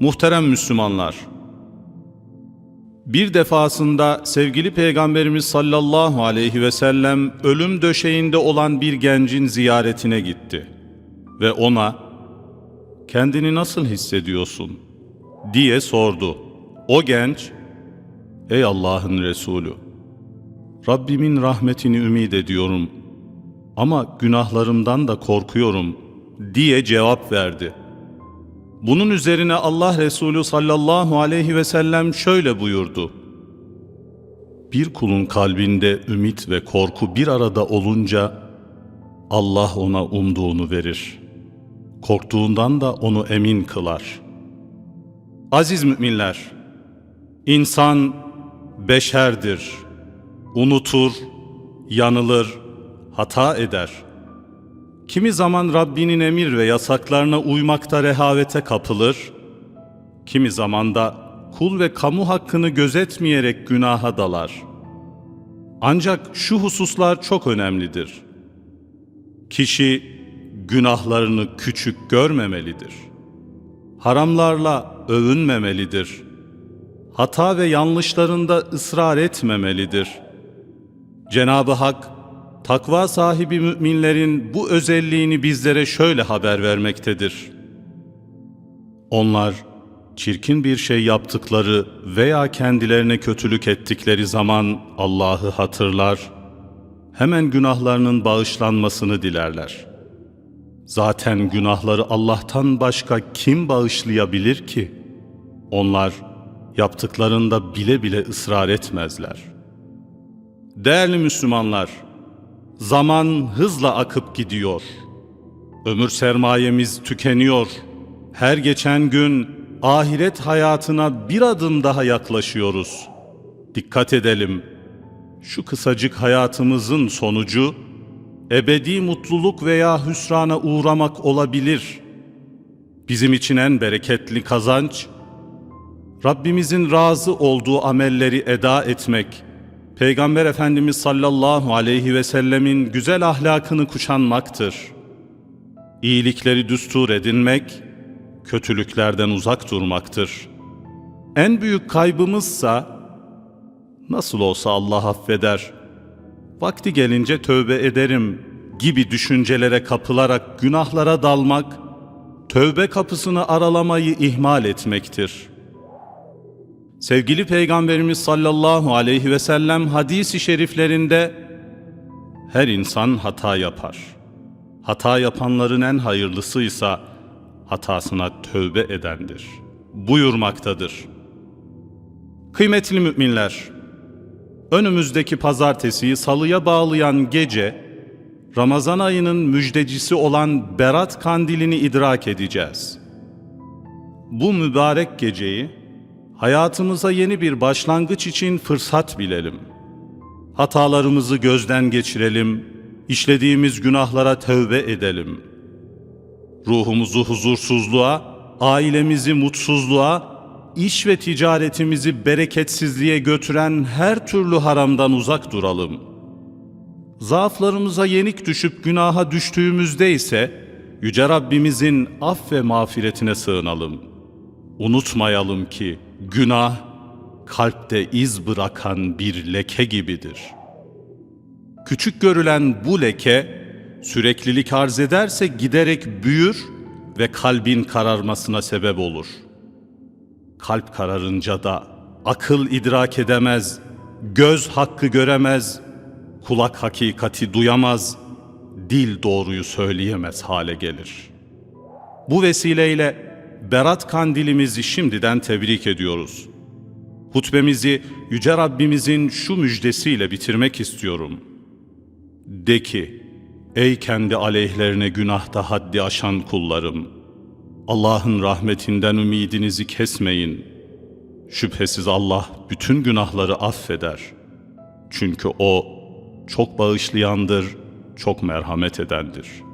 Muhterem Müslümanlar, bir defasında sevgili Peygamberimiz sallallahu aleyhi ve sellem ölüm döşeğinde olan bir gencin ziyaretine gitti ve ona kendini nasıl hissediyorsun diye sordu. O genç, ey Allah'ın Resulü, Rabbimin rahmetini ümid ediyorum ama günahlarımdan da korkuyorum diye cevap verdi. Bunun üzerine Allah Resulü sallallahu aleyhi ve sellem şöyle buyurdu. Bir kulun kalbinde ümit ve korku bir arada olunca Allah ona umduğunu verir. Korktuğundan da onu emin kılar. Aziz müminler, insan beşerdir. Unutur, yanılır, hata eder. Kimi zaman Rabbinin emir ve yasaklarına uymakta rehavete kapılır, kimi zaman da kul ve kamu hakkını gözetmeyerek günaha dalar. Ancak şu hususlar çok önemlidir. Kişi günahlarını küçük görmemelidir. Haramlarla övünmemelidir. Hata ve yanlışlarında ısrar etmemelidir. Cenab-ı Hak takva sahibi müminlerin bu özelliğini bizlere şöyle haber vermektedir. Onlar çirkin bir şey yaptıkları veya kendilerine kötülük ettikleri zaman Allah'ı hatırlar, hemen günahlarının bağışlanmasını dilerler. Zaten günahları Allah'tan başka kim bağışlayabilir ki? Onlar yaptıklarında bile bile ısrar etmezler. Değerli Müslümanlar, Zaman hızla akıp gidiyor. Ömür sermayemiz tükeniyor. Her geçen gün ahiret hayatına bir adım daha yaklaşıyoruz. Dikkat edelim. Şu kısacık hayatımızın sonucu ebedi mutluluk veya hüsrana uğramak olabilir. Bizim için en bereketli kazanç Rabbimizin razı olduğu amelleri eda etmek Peygamber Efendimiz sallallahu aleyhi ve sellemin güzel ahlakını kuşanmaktır. İyilikleri düstur edinmek, kötülüklerden uzak durmaktır. En büyük kaybımızsa, nasıl olsa Allah affeder, vakti gelince tövbe ederim gibi düşüncelere kapılarak günahlara dalmak, tövbe kapısını aralamayı ihmal etmektir.'' Sevgili Peygamberimiz sallallahu aleyhi ve sellem hadisi şeriflerinde her insan hata yapar. Hata yapanların en hayırlısıysa hatasına tövbe edendir. Buyurmaktadır. Kıymetli müminler, önümüzdeki pazartesiyi salıya bağlayan gece, Ramazan ayının müjdecisi olan Berat kandilini idrak edeceğiz. Bu mübarek geceyi, hayatımıza yeni bir başlangıç için fırsat bilelim. Hatalarımızı gözden geçirelim, işlediğimiz günahlara tövbe edelim. Ruhumuzu huzursuzluğa, ailemizi mutsuzluğa, iş ve ticaretimizi bereketsizliğe götüren her türlü haramdan uzak duralım. Zaaflarımıza yenik düşüp günaha düştüğümüzde ise Yüce Rabbimizin af ve mağfiretine sığınalım. Unutmayalım ki Günah kalpte iz bırakan bir leke gibidir. Küçük görülen bu leke süreklilik arz ederse giderek büyür ve kalbin kararmasına sebep olur. Kalp kararınca da akıl idrak edemez, göz hakkı göremez, kulak hakikati duyamaz, dil doğruyu söyleyemez hale gelir. Bu vesileyle Berat kandilimizi şimdiden tebrik ediyoruz. Hutbemizi Yüce Rabbimizin şu müjdesiyle bitirmek istiyorum. De ki, ey kendi aleyhlerine günahta haddi aşan kullarım, Allah'ın rahmetinden ümidinizi kesmeyin. Şüphesiz Allah bütün günahları affeder. Çünkü O çok bağışlayandır, çok merhamet edendir.''